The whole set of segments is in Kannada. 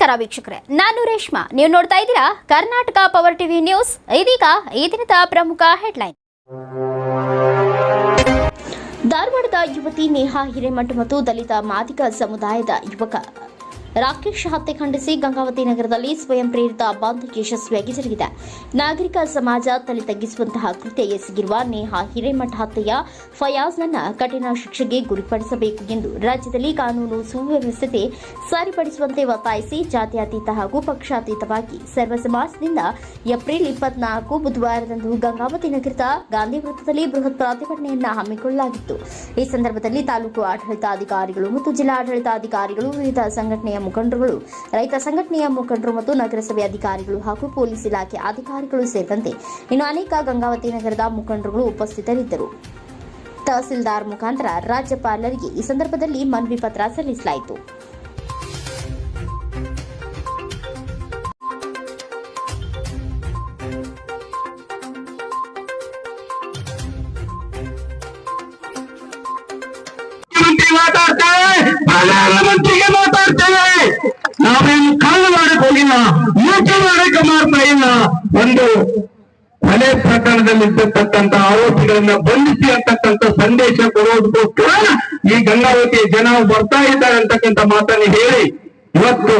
ನಮಸ್ಕಾರ ವೀಕ್ಷಕರೇ, ನಾನು ರೇಷ್ಮಾ. ನೀವು ನೋಡ್ತಾ ಇದ್ದೀರಾ ಕರ್ನಾಟಕ ಪವರ್ ಟಿವಿ ನ್ಯೂಸ್ ಇದೀಗ ಈ ದಿನದ ಪ್ರಮುಖ ಹೆಡ್ಲೈನ್ ಧಾರವಾಡದ ಯುವತಿ ನೇಹಾ ಹಿರೇಮಠ ಮತ್ತು ದಲಿತ ಮಾದಿಗ ಸಮುದಾಯದ ಯುವಕ ರಾಕೇಶ್ ಹತ್ಯೆ ಖಂಡಿಸಿ ಗಂಗಾವತಿ ನಗರದಲ್ಲಿ ಸ್ವಯಂ ಪ್ರೇರಿತ ಬಂದ್ ಯಶಸ್ವಿಯಾಗಿ ಜರುಗಿದೆ. ನಾಗರಿಕ ಸಮಾಜ ತಲೆ ತಗ್ಗಿಸುವಂತಹ ಕೃತ್ಯ ಎಸಗಿರುವ ನೇಹಾ ಹಿರೇಮಠ ಹತ್ಯೆಯ ಫಯಾಜ್ನನ್ನ ಕಠಿಣ ಶಿಕ್ಷೆಗೆ ಗುರಿಪಡಿಸಬೇಕು ಎಂದು ರಾಜ್ಯದಲ್ಲಿ ಕಾನೂನು ಸುವ್ಯವಸ್ಥೆ ಸರಿಪಡಿಸುವಂತೆ ಒತ್ತಾಯಿಸಿ ಜಾತ್ಯತೀತ ಹಾಗೂ ಪಕ್ಷಾತೀತವಾಗಿ ಸರ್ವ ಸಮಾಜದಿಂದ ಏಪ್ರಿಲ್ ಇಪ್ಪತ್ನಾಲ್ಕು ಬುಧವಾರದಂದು ಗಂಗಾವತಿ ನಗರದ ಗಾಂಧಿ ವೃತ್ತದಲ್ಲಿ ಬೃಹತ್ ಪ್ರತಿಭಟನೆಯನ್ನ ಹಮ್ಮಿಕೊಳ್ಳಲಾಗಿತ್ತು. ಈ ಸಂದರ್ಭದಲ್ಲಿ ತಾಲೂಕು ಆಡಳಿತಾಧಿಕಾರಿಗಳು ಮತ್ತು ಜಿಲ್ಲಾಡಳಿತಾಧಿಕಾರಿಗಳು ವಿವಿಧ ಸಂಘಟನೆಯ ಮುಖಂಡರುಗಳು, ರೈತ ಸಂಘಟನೆಯ ಮುಖಂಡರು ಮತ್ತು ನಗರಸಭೆ ಅಧಿಕಾರಿಗಳು ಹಾಗೂ ಪೊಲೀಸ್ ಇಲಾಖೆ ಅಧಿಕಾರಿಗಳು ಸೇರಿದಂತೆ ಇನ್ನು ಅನೇಕ ಗಂಗಾವತಿ ನಗರದ ಮುಖಂಡರುಗಳು ಉಪಸ್ಥಿತರಿದ್ದರು. ತಹಸೀಲ್ದಾರ್ ಮುಖಾಂತರ ರಾಜ್ಯಪಾಲರಿಗೆ ಈ ಸಂದರ್ಭದಲ್ಲಿ ಮನವಿ ಪತ್ರ ಸಲ್ಲಿಸಲಾಯಿತು. ಪ್ರಧಾನಮಂತ್ರಿಗೆ ಮಾತಾಡ್ತೇವೆ. ನಾವೇನು ಕಳ್ಳು ಮಾಡಕ್ ಹೋಗಿಲ್ಲ ಲೂಟಿ ಮಾಡಕ್ಕೆ ಮಾಡ್ತಾ ಇಲ್ಲ. ಒಂದು ಕೊಲೆ ಪ್ರಕರಣದಲ್ಲಿ ಇರ್ತಕ್ಕಂತ ಆರೋಪಿಗಳನ್ನ ಬಂಧಿಸಿ ಅಂತಕ್ಕಂಥ ಸಂದೇಶ ಕೊಡೋದಕ್ಕೋಸ್ಕರ ಈ ಗಂಗಾವತಿಯ ಜನ ಬರ್ತಾ ಇದ್ದಾರೆ ಅಂತಕ್ಕಂಥ ಮಾತನ್ನು ಹೇಳಿ, ಇವತ್ತು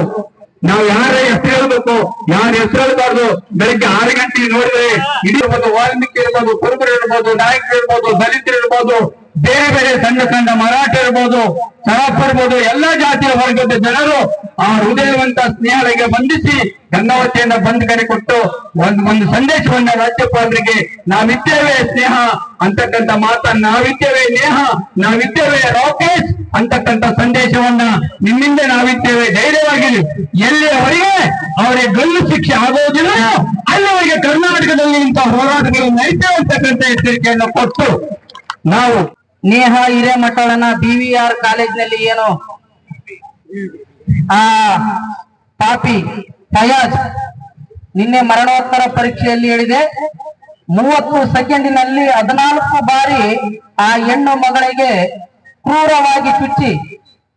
ನಾವು ಯಾರ ಹೆಸರು ಹೇಳ್ಬೇಕು? ಯಾರ ಹೆಸರು ಹೇಳ್ಬಾರ್ದು? ಬೆಳಿಗ್ಗೆ ಆರು ಗಂಟೆಗೆ ನೋಡಿದ್ರೆ ಇಡೀ ಒಂದು ವಾಲ್ಮೀಕಿ ಇರ್ಬೋದು ಕುರುಬರು ಇರ್ಬೋದು ನಾಯಕರು ಇರ್ಬೋದು ದಲಿತರು ಇರ್ಬೋದು ಬೇರೆ ಬೇರೆ ಸಣ್ಣ ಸಣ್ಣ ಮರಾಠ ಇರ್ಬೋದು ಸರಪ್ಪ ಇರ್ಬೋದು, ಎಲ್ಲಾ ಜಾತಿಯ ವರ್ಗದ ಜನರು ಆ ಹೃದಯವಂತ ಸ್ನೇಹಗಳಿಗೆ ಬಂಧಿಸಿ ಗಂಗಾವತಿಯನ್ನ ಬಂದ್ ಕರೆ ಕೊಟ್ಟು ಒಂದು ಒಂದು ಸಂದೇಶವನ್ನ ರಾಜ್ಯಪಾಲರಿಗೆ, ನಾವಿದ್ದೇವೆ ಸ್ನೇಹ ಅಂತಕ್ಕಂಥ ಮಾತನ್ನ ನಾವಿದ್ದೇವೆ ನೇಹ, ನಾವಿದ್ದೇವೆ ರಾಕೇಶ್ ಅಂತಕ್ಕಂಥ ಸಂದೇಶವನ್ನ ನಿಮ್ಮಿಂದ ನಾವಿದ್ದೇವೆ. ಧೈರ್ಯವಾಗಿರಿ. ಎಲ್ಲಿಯವರೆಗೆ ಅವರಿಗೆ ಗಲ್ಲು ಶಿಕ್ಷೆ ಆಗೋದಿಲ್ಲ, ಅಲ್ಲಿವರೆಗೆ ಕರ್ನಾಟಕದಲ್ಲಿ ಇಂತಹ ಹೋರಾಟಗಳು ನಡೀತೇವೆ ಅಂತಕ್ಕಂಥ ಎಚ್ಚರಿಕೆಯನ್ನು ಕೊಟ್ಟು ನಾವು ನೇಹ ವಿ ಆರ್ ಕಾಲೇಜ್ ಏನು? ಆ, ಪಾಪಿ ಫಯಾಜ್ ನಿನ್ನೆ ಮರಣೋತ್ತರ ಪರೀಕ್ಷೆಯಲ್ಲಿ ಹೇಳಿದೆ. ಮೂವತ್ತು ಸೆಕೆಂಡಿನಲ್ಲಿ ಹದಿನಾಲ್ಕು ಬಾರಿ ಆ ಹೆಣ್ಣು ಮಗಳಿಗೆ ಕ್ರೂರವಾಗಿ ಚುಚ್ಚಿ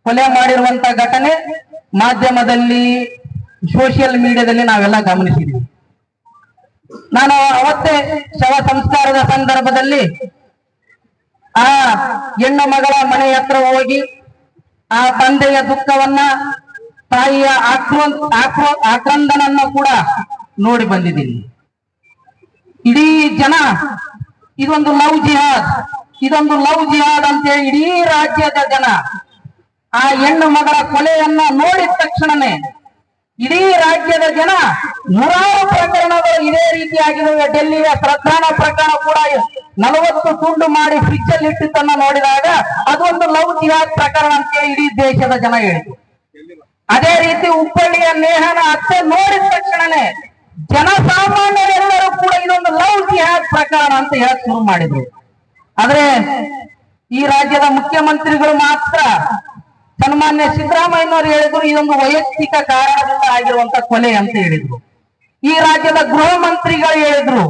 ಕೊಲೆ ಮಾಡಿರುವಂತ ಘಟನೆ ಮಾಧ್ಯಮದಲ್ಲಿ ಸೋಷಿಯಲ್ ಮೀಡಿಯಾದಲ್ಲಿ ನಾವೆಲ್ಲ ಗಮನಿಸಿದ್ದೀವಿ. ನಾನು ಅವತ್ತೇ ಶವ ಸಂಸ್ಕಾರದ ಸಂದರ್ಭದಲ್ಲಿ ಆ ಹೆಣ್ಣು ಮಗಳ ಮನೆ ಹತ್ರ ಹೋಗಿ ಆ ತಂದೆಯ ದುಃಖವನ್ನ ತಾಯಿಯ ಆಕ್ರೋ ಆಕ್ರೋ, ಆಕ್ರಂದನನ್ನ ಕೂಡ ನೋಡಿ ಬಂದಿದ್ದೀನಿ. ಇಡೀ ಜನ ಇದೊಂದು ಲವ್ ಜಿಹಾದ್, ಇದೊಂದು ಲವ್ ಜಿಹಾದ್ ಅಂತೇಳಿ ಇಡೀ ರಾಜ್ಯದ ಜನ ಆ ಹೆಣ್ಣು ಮಗಳ ಕೊಲೆಯನ್ನ ನೋಡಿದ ತಕ್ಷಣನೇ ಇಡೀ ರಾಜ್ಯದ ಜನ ನೂರಾರು ಪ್ರಕರಣಗಳು ಇದೇ ರೀತಿಯಾಗಿದ್ದಾವೆ ಡೆಲ್ಲಿಯ ಪ್ರಧಾನ ಪ್ರಕರಣ ಕೂಡ ನಲವತ್ತು ತುಂಡು ಮಾಡಿ ಫ್ರಿಜ್ ಅಲ್ಲಿ ಇಟ್ಟಿದ್ದನ್ನ ನೋಡಿದಾಗ ಅದೊಂದು ಲವ್ ಜಿಹಾದ್ ಪ್ರಕರಣ ಅಂತ ಇಡೀ ದೇಶದ ಜನ ಹೇಳಿದ್ರು. ಅದೇ ರೀತಿ ಹುಬ್ಬಳ್ಳಿಯ ನೇಹನ ಅತ್ತೆ ನೋಡಿದ ತಕ್ಷಣನೇ ಜನಸಾಮಾನ್ಯರೆಲ್ಲರೂ ಕೂಡ ಇದೊಂದು ಲವ್ ಜಿಹಾದ್ ಪ್ರಕರಣ ಅಂತ ಹೇಳಕ್ ಶುರು ಮಾಡಿದ್ರು. ಆದ್ರೆ ಈ ರಾಜ್ಯದ ಮುಖ್ಯಮಂತ್ರಿಗಳು ಮಾತ್ರ ಸನ್ಮಾನ್ಯ ಸಿದ್ದರಾಮಯ್ಯನವರು ಹೇಳಿದ್ರು, ಇದೊಂದು ವೈಯಕ್ತಿಕ ಕಾರಣದಿಂದ ಆಗಿರುವಂತ ಕೊಲೆ ಅಂತ ಹೇಳಿದ್ರು. ಈ ರಾಜ್ಯದ ಗೃಹ ಮಂತ್ರಿಗಳು ಹೇಳಿದ್ರು,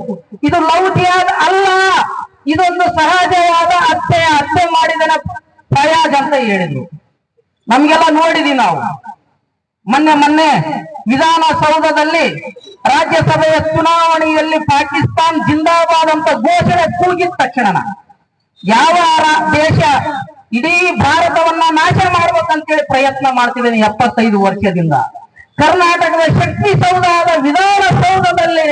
ಇದು ಜಿಹಾದ್ ಅಲ್ಲ, ಇದೊಂದು ಸಹಜವಾದ ಹತ್ಯೆ ಹತ್ಯೆ ಮಾಡಿದನ ಫಯಾಜ್ ಅಂತ ಹೇಳಿದ್ರು. ನಮ್ಗೆಲ್ಲ ನೋಡಿದೀವಿ ನಾವು. ಮೊನ್ನೆ ಮೊನ್ನೆ ವಿಧಾನಸೌಧದಲ್ಲಿ ರಾಜ್ಯಸಭೆಯ ಚುನಾವಣೆಯಲ್ಲಿ ಪಾಕಿಸ್ತಾನ್ ಜಿಂದಾಬಾದ್ ಅಂತ ಘೋಷಣೆ ಕೂಗಿದ ತಕ್ಷಣ ಯಾವ ದೇಶ ಇಡೀ ಭಾರತವನ್ನ ನಾಶ ಮಾಡ್ಬೇಕಂತೇಳಿ ಪ್ರಯತ್ನ ಮಾಡ್ತಿದ್ದೇನೆ ಎಪ್ಪತ್ತೈದು ವರ್ಷದಿಂದ. ಕರ್ನಾಟಕದ ಶಕ್ತಿ ಸೌಧದ ವಿಧಾನಸೌಧದಲ್ಲಿ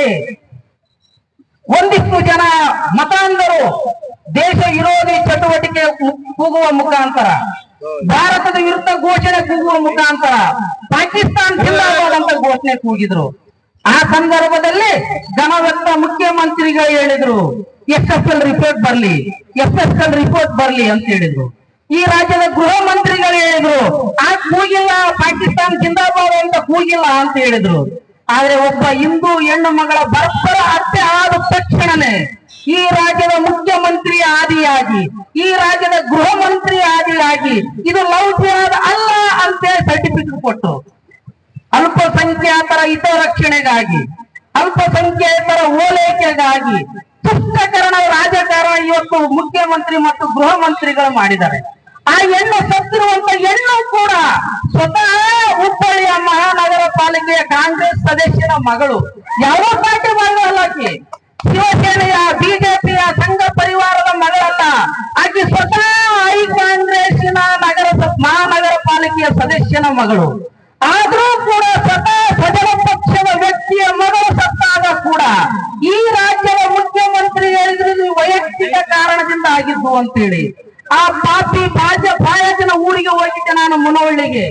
ಒಂದಿಷ್ಟು ಜನ ಮತಾಂಧರು ದೇಶ ವಿರೋಧಿ ಚಟುವಟಿಕೆ ಕೂಗುವ ಮುಖಾಂತರ, ಭಾರತದ ವಿರುದ್ಧ ಘೋಷಣೆ ಕೂಗುವ ಮುಖಾಂತರ, ಪಾಕಿಸ್ತಾನ ಜಿಂದಾಬಾದ್ ಅಂತ ಘೋಷಣೆ ಕೂಗಿದ್ರು. ಆ ಸಂದರ್ಭದಲ್ಲಿ ಜನವತ್ತ ಮುಖ್ಯಮಂತ್ರಿಗಳು ಹೇಳಿದ್ರು, ಎಸ್ ಎಸ್ ಎಲ್ ರಿಪೋರ್ಟ್ ಬರ್ಲಿ, ಎಸ್ ಎಸ್ ಎಲ್ ರಿಪೋರ್ಟ್ ಬರ್ಲಿ ಅಂತ ಹೇಳಿದ್ರು. ಈ ರಾಜ್ಯದ ಗೃಹ ಮಂತ್ರಿಗಳು ಹೇಳಿದ್ರು, ಆ ಕೂಗಿಲ್ಲ, ಪಾಕಿಸ್ತಾನ್ ಜಿಂದಾಬಾದ್ ಅಂತ ಕೂಗಿಲ್ಲ ಅಂತ ಹೇಳಿದ್ರು. ಆದ್ರೆ ಒಬ್ಬ ಹಿಂದೂ ಹೆಣ್ಣು ಮಗಳ ಬರ್ಬರ ಹತ್ಯೆ ಆದ ತಕ್ಷಣನೇ ಈ ರಾಜ್ಯದ ಮುಖ್ಯಮಂತ್ರಿ ಆದಿಯಾಗಿ, ಈ ರಾಜ್ಯದ ಗೃಹ ಮಂತ್ರಿ ಆದಿಯಾಗಿ ಇದು ಲವ್ ಜಿಹಾದ್ ಅಲ್ಲ ಅಂತೇಳಿ ಸರ್ಟಿಫಿಕೇಟ್ ಕೊಟ್ಟು, ಅಲ್ಪಸಂಖ್ಯಾತರ ಹಿತರಕ್ಷಣೆಗಾಗಿ, ಅಲ್ಪಸಂಖ್ಯಾತರ ಓಲೈಕೆಗಾಗಿ ಪುಷ್ಟಕರಣ ರಾಜಕಾರಣ ಇವತ್ತು ಮುಖ್ಯಮಂತ್ರಿ ಮತ್ತು ಗೃಹ ಮಂತ್ರಿಗಳು ಮಾಡಿದ್ದಾರೆ. ಆ ಹೆಣ್ಣು ಸತ್ತಿರುವಂತ ಹೆಣ್ಣು ಕೂಡ ಸ್ವತಃ ಹುಬ್ಬಳ್ಳಿಯ ಮಹಾನಗರ ಪಾಲಿಕೆಯ ಕಾಂಗ್ರೆಸ್ ಸದಸ್ಯನ ಮಗಳು. ಯಾವ ಪಾರ್ಟಿ ಮಗಳು ಅಲ್ಲ ಆಕಿ? ಶಿವಸೇನೆಯ, ಬಿಜೆಪಿಯ ಸಂಘ ಪರಿವಾರದ ಮಗಳಲ್ಲ. ಆಕೆ ಸ್ವತಃ ಐ ಕಾಂಗ್ರೆಸ್ಸಿನ ನಗರ ಮಹಾನಗರ ಪಾಲಿಕೆಯ ಸದಸ್ಯನ ಮಗಳು. ಆದ್ರೂ ಕೂಡ ಸ್ವತಃ ಸದನ ಪಕ್ಷದ ವ್ಯಕ್ತಿಯ ಮಗಳು ಸತ್ತಾಗ ಕೂಡ ಈ ರಾಜ್ಯದ ಮುಖ್ಯಮಂತ್ರಿ ಹೇಳಿದ್ರು ವೈಯಕ್ತಿಕ ಕಾರಣದಿಂದ ಆಗಿದ್ದು ಅಂತೇಳಿ. ಆ ಪಾಪಿ ಬಾಜ ಬಾಯಜನ ಊರಿಗೆ ಹೋಗಿದ್ದೆ ನಾನು ಮುನವಳ್ಳಿಗೆ.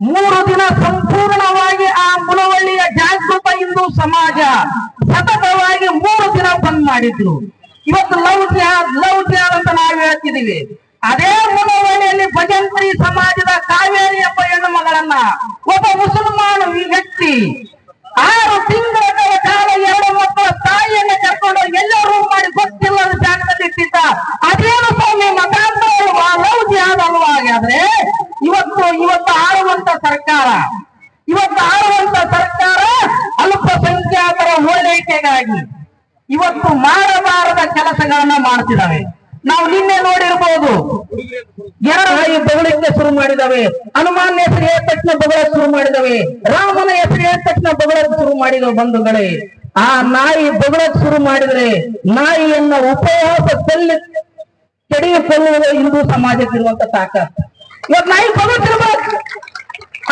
ಮೂರು ದಿನ ಸಂಪೂರ್ಣವಾಗಿ ಆ ಮುನವಳ್ಳಿಯ ಜಾಗೃತ ಹಿಂದೂ ಸಮಾಜ ಸತತವಾಗಿ ಮೂರು ದಿನ ಬಂದ್ ಮಾಡಿದ್ರು. ಇವತ್ತು ಲವ್ ಜಿಹಾದ್ ಲವ್ ಜಿಹಾದ್ ಅಂತ ನಾವು ಹೇಳ್ತಿದೀವಿ ಅದೇ ಮುನವಳ್ಳಿಯಲ್ಲಿ ಭಜಂತ್ರಿ ಸಮಾಜದ ಕಾವೇರಿ ಎಂಬ ಹೆಣ್ಣು ಮಗಳನ್ನ ಒಬ್ಬ ಮುಸಲ್ಮಾನ ವ್ಯಕ್ತಿ ಎರಡು ಬಗಳಿಂದ ಶುರು ಮಾಡಿದವೆ. ಹನುಮಾನ್ ಹೆಸರು ಹೇಳಿದ ತಕ್ಷಣ ಬಗಳ ಶುರು ಮಾಡಿದವೆ. ರಾಮನ ಹೆಸರು ಹೇಳಿದ ತಕ್ಷಣ ಬಗಳ ಶುರು ಮಾಡಿದವು ಬಂಧುಗಳೇ. ಆ ನಾಯಿ ಬಗಳಕ್ಕೆ ಶುರು ಮಾಡಿದ್ರೆ ನಾಯಿಯನ್ನ ಉಪವಾಸ ತಲ್ಲಿ, ತೆಗೆದುಕೊಳ್ಳುವುದು ಹಿಂದೂ ಸಮಾಜಕ್ಕಿರುವಂತ ತಾಕ ಇವತ್ತು ನಾಯಿ ಬಗುತ್ತಿರ್ಬೇಕು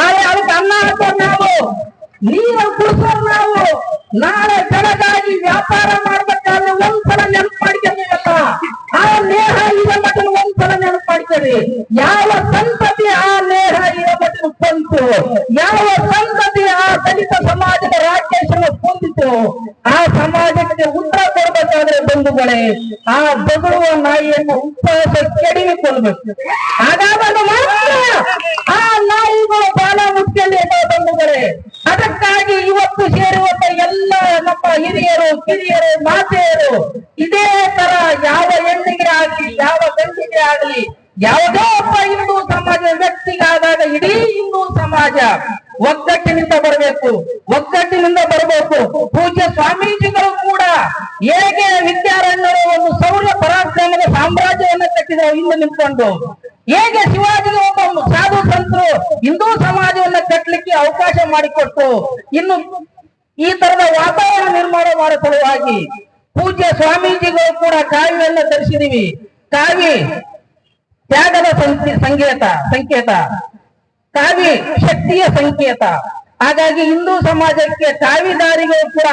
ಆದ್ರೆ ಅದಕ್ಕೆ ಅನ್ನ ಹಾಕೋದು ನಾವು. ನೀರು ಕುಡಿಸೋದು ನಾವು. ನಾಳೆ ಬೆಳಗಾಗಿ ವ್ಯಾಪಾರ ಮಾಡ್ಬೇಕಾದ್ರೆ ಬಗಳುವ ನಾಯಿಯನ್ನು ಉಪವಾಸ ಕೆಡಿಗೆ ಕೊಲ್ಲಬೇಕು ಮಾತ್ರ ಆ ನಾಯಿಗಳು ಬಾಲ ಮುಖ್ಯಲ್ಲಿ ಬಂಧುಗಳೇ ಅದಕ್ಕಾಗಿ ಇವತ್ತು ಸೇರುವಂತ ಎಲ್ಲ ನಮ್ಮ ಹಿರಿಯರು, ಕಿರಿಯರು, ಮಾತೆಯರು, ಇದೇ ತರ ಯಾವ ಹೆಣ್ಣಿಗೆ ಆಗ್ಲಿ, ಯಾವ ಗಂಡಿಗೆ ಆಗ್ಲಿ, ಯಾವುದೋ ಒಬ್ಬ ಹಿಂದೂ ಸಮಾಜ ವ್ಯಕ್ತಿಗಾದಾಗ ಇಡೀ ಹಿಂದೂ ಸಮಾಜ ಒಗ್ಗಟ್ಟಿನಿಂದ ಬರಬೇಕು ಒಗ್ಗಟ್ಟಿನಿಂದ ಬರಬೇಕು. ಪೂಜ್ಯ ಸ್ವಾಮೀಜಿಗಳು ಕೂಡ ಹೇಗೆ ವಿದ್ಯಾರಣ್ಯರು ಒಂದು ಸೌರ್ಯ ಪರಾಕ್ರಮದ ಸಾಮ್ರಾಜ್ಯವನ್ನ ಕಟ್ಟಿದ ಹಿಂದೆ ನಿಂತ್ಕೊಂಡು. ಹೇಗೆ ಶಿವಾಜಿಗೆ ಒಬ್ಬ ಸಾಧು ಸಂತರು ಹಿಂದೂ ಸಮಾಜವನ್ನ ಕಟ್ಟಲಿಕ್ಕೆ ಅವಕಾಶ ಮಾಡಿಕೊಟ್ಟು ಇನ್ನು ಈ ತರದ ವಾತಾವರಣ ನಿರ್ಮಾಣ ಮಾಡೋ ಸಲುವಾಗಿ ಪೂಜ್ಯ ಸ್ವಾಮೀಜಿಗಳು ಕೂಡ ಕಾವ್ಯವನ್ನ ಧರಿಸಿದೀವಿ ಕಾವಿ ತ್ಯಾಗದ ಸಂಕೇತ ಸಂಕೇತ. ಕಾವಿ ಶಕ್ತಿಯ ಸಂಕೇತ. ಹಾಗಾಗಿ ಹಿಂದೂ ಸಮಾಜಕ್ಕೆ ಕಾವಿದಾರಿಗಳು ಕೂಡ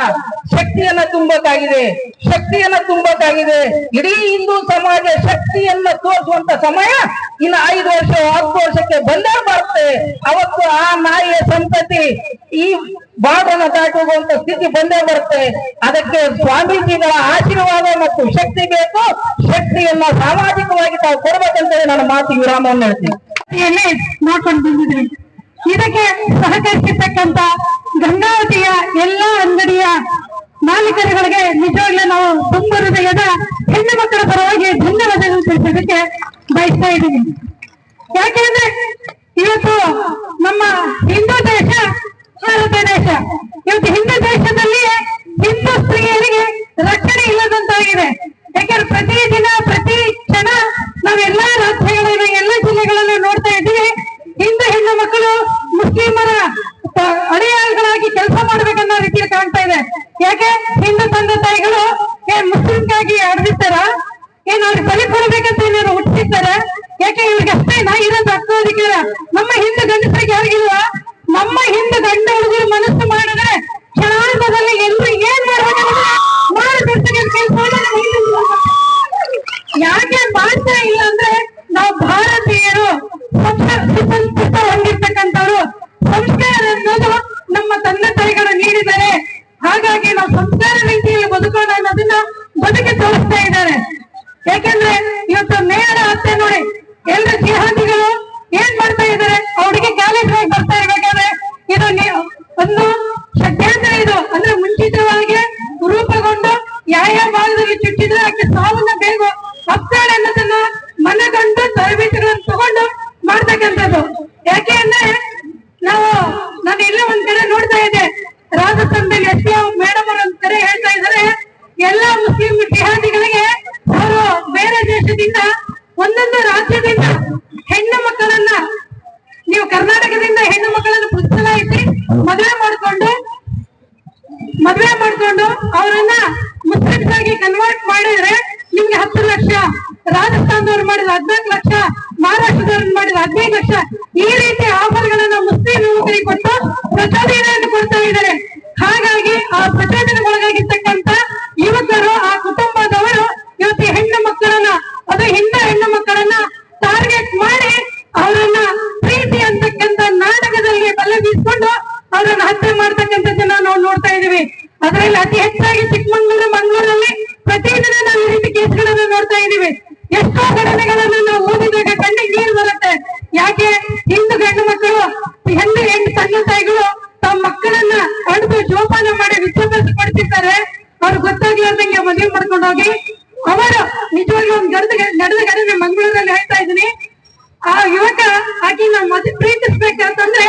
ಶಕ್ತಿಯನ್ನ ತುಂಬಕ್ಕಾಗಿದೆ ಶಕ್ತಿಯನ್ನ ತುಂಬಕ್ಕಾಗಿದೆ ಇಡೀ ಹಿಂದೂ ಸಮಾಜ ಶಕ್ತಿಯನ್ನ ತೋರಿಸುವಂತ ಸಮಯ ಇನ್ನು ಐದು ವರ್ಷ, ಹತ್ತು ವರ್ಷಕ್ಕೆ ಬಂದೇ ಬರುತ್ತೆ. ಅವತ್ತು ಆ ನಾಯಿಯ ಸಂತತಿ ಈ ಬಾಡನ್ನು ದಾಟುವಂತ ಸ್ಥಿತಿ ಬಂದೇ ಬರುತ್ತೆ. ಅದಕ್ಕೆ ಸ್ವಾಮೀಜಿಗಳ ಆಶೀರ್ವಾದ ಮತ್ತು ಶಕ್ತಿ ಬೇಕು. ಶಕ್ತಿಯನ್ನ ಸಾಮಾಜಿಕವಾಗಿ ತಾವು ಕೊಡ್ಬೇಕಂತೇಳಿ ನನ್ನ ಮಾತು ವಿರಾಮವನ್ನು ಹೇಳ್ತೀನಿ. ನೋಡ್ಕೊಂಡು ಬಂದಿದ್ವಿ ಇದಕ್ಕೆ ಸಹಕರಿಸಿರ್ತಕ್ಕಂತ ಗಂಗಾವತಿಯ ಎಲ್ಲಾ ಅಂಗಡಿಯ ಮಾಲೀಕರುಗಳಿಗೆ ನಿಜವಾಗ್ಲೂ ನಾವು ತುಂಬ ಹೃದಯದ ಹೆಣ್ಣು ಮಕ್ಕಳ ಪರವಾಗಿ ಧನ್ಯವಾದಗಳು ತಿಳಿಸೋದಕ್ಕೆ ಬಯಸ್ತಾ ಇದ್ದೀವಿ. ಯಾಕೆಂದ್ರೆ ಇವತ್ತು ನಮ್ಮ ಹಿಂದೂ ದೇಶ, ಭಾರತ ದೇಶ, ಇವತ್ತು ಹಿಂದೂ ದೇಶದಲ್ಲಿ ಹಿಂದೂ ಸ್ತ್ರೀಯರಿಗೆ ರಕ್ಷಣೆ ಇಲ್ಲದಂತಾಗಿದೆ. ಯಾಕಂದ್ರೆ ಪ್ರತಿ ದಿನ ಪ್ರತಿ ಕ್ಷಣ ನಾವೆಲ್ಲಾ ಮಕ್ಕಳು, ಮುಸ್ಲಿಮರ ಅಡಿಯಾಳ್ಗಳಾಗಿ ಕೆಲಸ ಮಾಡ್ಬೇಕನ್ನೋ ರೀತಿಯ ಕಾಣ್ತಾ ಇದೆ. ಯಾಕೆ? ಹಿಂದೂ ತಂದೆ ತಾಯಿಗಳು ಏನ್ ಮುಸ್ಲಿಮ್ಗಾಗಿ ಅಡ್ದಿರ್ತಾರ ಏನ್ ಅವ್ರಿಗೆ ಬಲಿ ಕೊಡ್ಬೇಕಂತ ಏನಾದ್ರು ಹುಟ್ಟಿರ್ತಾರೆ ಯಾಕೆ ಇವ್ರಿಗೆ ಅಷ್ಟೇ ನಾ ಇರೋದು ಅಧಿಕಾರ ನಮ್ಮ ಹಿಂದೂ ಗಂಡಸರಿಗೆ ಯಾರಿಗಿಲ್ಲ ನಮ್ಮ ಹಿಂದೂ ಗಂಡ ಹುಡುಗರು ಮನಸ್ಸು ಮಾಡಿದ್ರೆ ಕ್ಷಣಾಂತದಲ್ಲಿ ಎಲ್ರು ಏನ್ ನಮ್ಮ ಯಾಕೆ ಮಾಡ್ತಾ ಇಲ್ಲ ಅಂದ್ರೆ ನಾವು ಭಾರತೀಯರು ತಂದೆ ತಾಯಿಗಳು ನೀಡಿದ್ದಾರೆ ಹಾಗಾಗಿ ನಾವು ಸಂಸ್ಕಾರ ರೀತಿಯಲ್ಲಿ ಬದುಕೋಣ ಅನ್ನೋದನ್ನ ಬದುಕಿ ತೋರಿಸ್ತಾ ಇದ್ದಾರೆ. ಯಾಕಂದ್ರೆ ಇವತ್ತು ನೇರ ಅತ್ತೆ ನೋಡಿ ಎಲ್ಲ ಜಿಹಾದಿಗಳು ಏನ್ ಮಾಡ್ತಾ ಇದ್ದಾರೆ? ಅವ್ರಿಗೆ ಕಾಲೇಜ್ ಬರ್ತಾ ಇರ್ಬೇಕಾದ್ರೆ ಇದು ಒಂದು ಷಡ್ಯಂತ್ರ ಇದು. ಅಂದ್ರೆ ಮುಂಚಿತವಾಗಿ ರೂಪುಗೊಂಡು ಯಾವ ಯಾವ ಭಾಗದಲ್ಲಿ ಚುಚ್ಚಿದ್ರೆ ಆಕೆ ಸಾವನ್ನ ಹದಿನೈದು ಲಕ್ಷ ಅವ್ರು ಗೊತ್ತಾಗ್ಲಾರ್ದಂಗೆ ಮದುವೆ ಮಾಡ್ಕೊಂಡು ಹೋಗಿ. ಅವರು ನಿಜವಾಗ್ಲೂ ಒಂದು ನಡೆದ ನಡೆದ ಘಟನೆ ಮಂಗಳೂರಲ್ಲಿ ಹೇಳ್ತಾ ಇದೀನಿ ಆ ಯುವಕ ಆಕಿನ ಮದುವೆ ಪ್ರೀತಿಸ್ಬೇಕಂತಂದ್ರೆ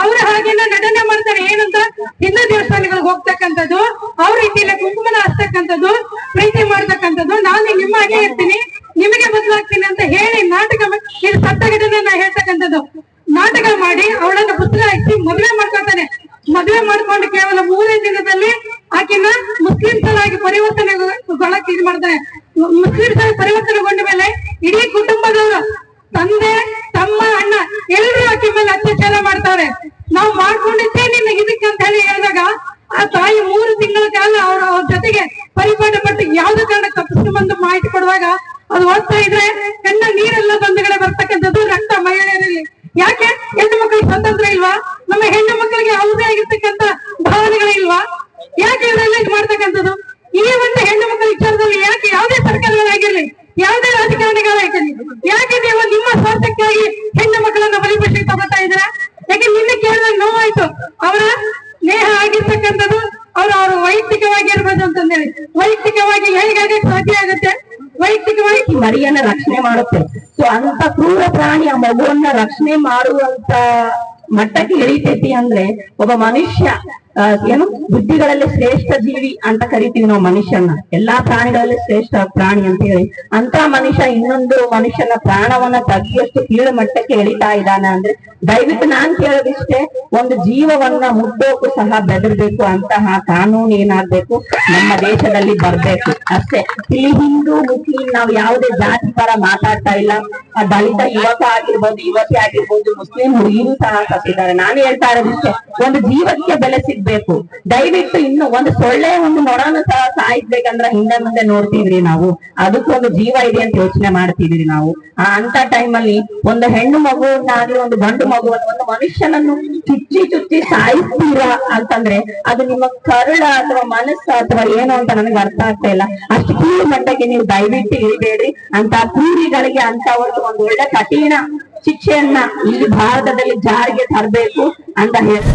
ಅವ್ರ ಹಾಗೆಲ್ಲ ನಟನೆ ಮಾಡ್ತಾರೆ. ಏನಂತ? ಹಿಂದೂ ದೇವಸ್ಥಾನಗಳಿಗೆ ಹೋಗ್ತಕ್ಕಂಥದ್ದು, ಅವ್ರ ರೀತಿಯಲ್ಲಿ ಕುಂಕುಮನ ಹಚ್ತಕ್ಕಂಥದ್ದು ಪ್ರೀತಿ ಮಾಡ್ತಕ್ಕಂಥದ್ದು. ನಾನು ನಿಮ್ಮ ಹಾಗೆ ಇರ್ತೀನಿ ನಿಮಗೆ ಬದಲಾಗ್ತೀನಿ ಅಂತ ಹೇಳಿ ನಾಟಕ ಇದು ಸತ್ತ ಘಟನೆಯನ್ನ ಹೇಳ್ತಕ್ಕಂಥದ್ದು. ನಾಟಕ ಮಾಡಿ ಅವಳನ್ನ ಪುತ್ರ ಹಾಕಿ ಮದುವೆ ಮಾಡ್ಕೊಳ್ತಾನೆ. ಮದುವೆ ಮಾಡ್ಕೊಂಡು ಕೇವಲ ಮೂರೇ ದಿನದಲ್ಲಿ ಆಕಿನ ಮುಸ್ಲಿಂ ಆಗಿ ಪರಿವರ್ತನೆಗೊಳಕ್ಕೆ ಇದು ಮಾಡ್ತಾರೆ ಮುಸ್ಲಿಂ ಆಗಿ ಪರಿವರ್ತನೆಗೊಂಡ ಮೇಲೆ ಇಡೀ ಕುಟುಂಬದವರು ತಂದೆ, ತಮ್ಮ, ಅಣ್ಣ ಎಲ್ಲರೂ ಆಕೆ ಮೇಲೆ ಅತ್ಯಾಚಾರ ಮಾಡ್ತಾರೆ ನಾವು ಮಾಡ್ಕೊಂಡಿದ್ದೇ ನಿನ್ನ ಇದಕ್ಕೆ ಅಂತ ಹೇಳಿ ಹೇಳಿದಾಗ ಆ ತಾಯಿ ಮೂರು ತಿಂಗಳ ಕಾಲ ಅವ್ರ ಅವ್ರ ಜೊತೆಗೆ ಪರಿಪಾಠ ಪಟ್ಟು ಯಾವ್ದು ಕಾರಣ ತಪ್ಪಿಸ್ಕೊಂಡ್ ಬಂದು ಮಾಹಿತಿ ಕೊಡುವಾಗ ಅದು ಓದ್ತಾ ಇದ್ರೆ ಕಣ್ಣ ನೀರೆಲ್ಲ ಬಂಧುಗಳೇ ಬರ್ತಕ್ಕಂಥದ್ದು ರಕ್ತ ಮಹಿಳೆಯರಲ್ಲಿ ಯಾಕೆ ಹೆಣ್ಣು ಮಕ್ಕಳಿಗೆ ಸ್ವತಂತ್ರ ಇಲ್ವಾ ನಮ್ಮ ಹೆಣ್ಣು ಮಕ್ಕಳಿಗೆ ಯಾವುದೇ ಆಗಿರ್ತಕ್ಕಂಥ ಭಾವನೆಗಳಿಲ್ವಾ ಯಾಕೆ ಇವರೆಲ್ಲ ಇದು ಮಾಡ್ತಕ್ಕಂಥದ್ದು ಈ ಒಂದು ಹೆಣ್ಣು ಮಕ್ಕಳ ವಿಚಾರದಲ್ಲಿ ಯಾಕೆ ಯಾವುದೇ ಸರ್ಕಾರಗಳಾಗಿರ್ಲಿ ಯಾವುದೇ ರಾಜಕಾರಣಿಗಳಾಗಿರ್ಲಿ ಯಾಕೆ ನೀವು ನಿಮ್ಮ ಸ್ವಾರ್ಥಕ್ಕಾಗಿ ಹೆಣ್ಣು ಮಕ್ಕಳನ್ನ ಬಲಿಪಶಿಗೆ ತಗೋತಾ ಇದ್ದೀರಾ ಯಾಕೆ ನಿನ್ನೆ ಕೇಳಿದಾಗ ನೋವಾಯ್ತು ಅವರ ನೇಹ ಆಗಿರ್ತಕ್ಕಂಥದ್ದು ಅವ್ರು ಅವ್ರ ವೈಯಕ್ತಿಕವಾಗಿ ಇರ್ಬೋದು ಅಂತಂದೇಳಿ ವೈಯಕ್ತಿಕವಾಗಿ ಹೇಗಾಗಕ್ಕೆ ಸಾಧ್ಯ ಆಗುತ್ತೆ? ವೈಯಕ್ತಿಕವಾಗಿ ಮರಿಯನ್ನ ರಕ್ಷಣೆ ಮಾಡುತ್ತೆ. ಸೊ ಅಂತ ಕ್ರೂರ ಪ್ರಾಣಿ ಆ ಮಗುವನ್ನ ರಕ್ಷಣೆ ಮಾಡುವಂತ ಮಟ್ಟಕ್ಕೆ ಎಳಿತೈತಿ ಅಂದ್ರೆ ಒಬ್ಬ ಮನುಷ್ಯ ಏನು ಬುದ್ಧಿಗಳಲ್ಲಿ ಶ್ರೇಷ್ಠ ಜೀವಿ ಅಂತ ಕರಿತೀವಿ ನಾವು ಮನುಷ್ಯನ ಎಲ್ಲಾ ಪ್ರಾಣಿಗಳಲ್ಲಿ ಶ್ರೇಷ್ಠ ಪ್ರಾಣಿ ಅಂತ ಹೇಳಿ. ಅಂತ ಮನುಷ್ಯ ಇನ್ನೊಂದು ಮನುಷ್ಯನ ಪ್ರಾಣವನ್ನ ತಗಿಯಷ್ಟು ಕೀಳು ಮಟ್ಟಕ್ಕೆ ಎಳಿತಾ ಇದ್ದಾನೆ ಅಂದ್ರೆ ದಯವಿಟ್ಟು ನಾನ್ ಕೇಳೋದಿಷ್ಟೇ, ಒಂದು ಜೀವವನ್ನ ಮುಟ್ಟೋಕು ಸಹ ಬೆದರ್ಬೇಕು ಅಂತಹ ಕಾನೂನು ಏನಾಗ್ಬೇಕು? ನಮ್ಮ ದೇಶದಲ್ಲಿ ಬರ್ಬೇಕು. ಅಷ್ಟೇ. ಇಲ್ಲಿ ಹಿಂದೂ, ಮುಸ್ಲಿಂ ನಾವು ಯಾವುದೇ ಜಾತಿ ಪರ ಮಾತಾಡ್ತಾ ಇಲ್ಲ. ಆ ದಲಿತ ಯುವಕ ಆಗಿರ್ಬೋದು, ಯುವತಿ ಆಗಿರ್ಬೋದು, ಮುಸ್ಲಿಂ ಹುಡುಗಿಯೂ ಸಹ ಸತ್ತಿದ್ದಾರೆ. ನಾನು ಹೇಳ್ತಾ ಇರೋದಿಷ್ಟೇ, ಒಂದು ಜೀವಕ್ಕೆ ಬೆಲೆ ಸಿಗ್ಬೇಕು ದಯವಿಟ್ಟು ಇನ್ನು ಒಂದು ಸೊಳ್ಳೆ ಒಂದು ನೊಣನು ಸಹ ಸಾಯಿಸ್ಬೇಕಂದ್ರ ಹಿಂದೆ ಮುಂದೆ ನೋಡ್ತಿದ್ರಿ ನಾವು. ಅದಕ್ಕೊಂದು ಜೀವ ಇದೆ ಅಂತ ಯೋಚನೆ ಮಾಡ್ತಿದ್ರಿ ನಾವು. ಆ, ಅಂತ ಟೈಮಲ್ಲಿ ಒಂದು ಹೆಣ್ಣು ಮಗುವನ್ನಾಗ್ಲಿ ಒಂದು ಗಂಡು ಮಗುವನ್ನು ಒಂದು ಮನುಷ್ಯನನ್ನು ಚುಚ್ಚಿ ಚುಚ್ಚಿ ಸಾಯಿಸ್ತೀರಾ ಅಂತಂದ್ರೆ ಅದು ನಿಮ್ಮ ಕರುಳ ಅಥವಾ ಮನಸ್ಸು ಅಥವಾ ಏನು ಅಂತ ನನಗೆ ಅರ್ಥ ಆಗ್ತಾ ಇಲ್ಲ. ಅಷ್ಟು ಕೀಳು ಮಟ್ಟಕ್ಕೆ ನೀವು ದಯವಿಟ್ಟು ಇಳಿಬೇಡ್ರಿ. ಅಂತ ಕ್ರೂರಿಗಳಿಗೆ ಅಂತ ಒಂದು ಒಂದು ಒಳ್ಳೆ ಕಠಿಣ ಶಿಕ್ಷೆಯನ್ನ ಇಲ್ಲಿ ಭಾರತದಲ್ಲಿ ಜಾರಿಗೆ ತರಬೇಕು ಅಂತ ಹೇಳಿ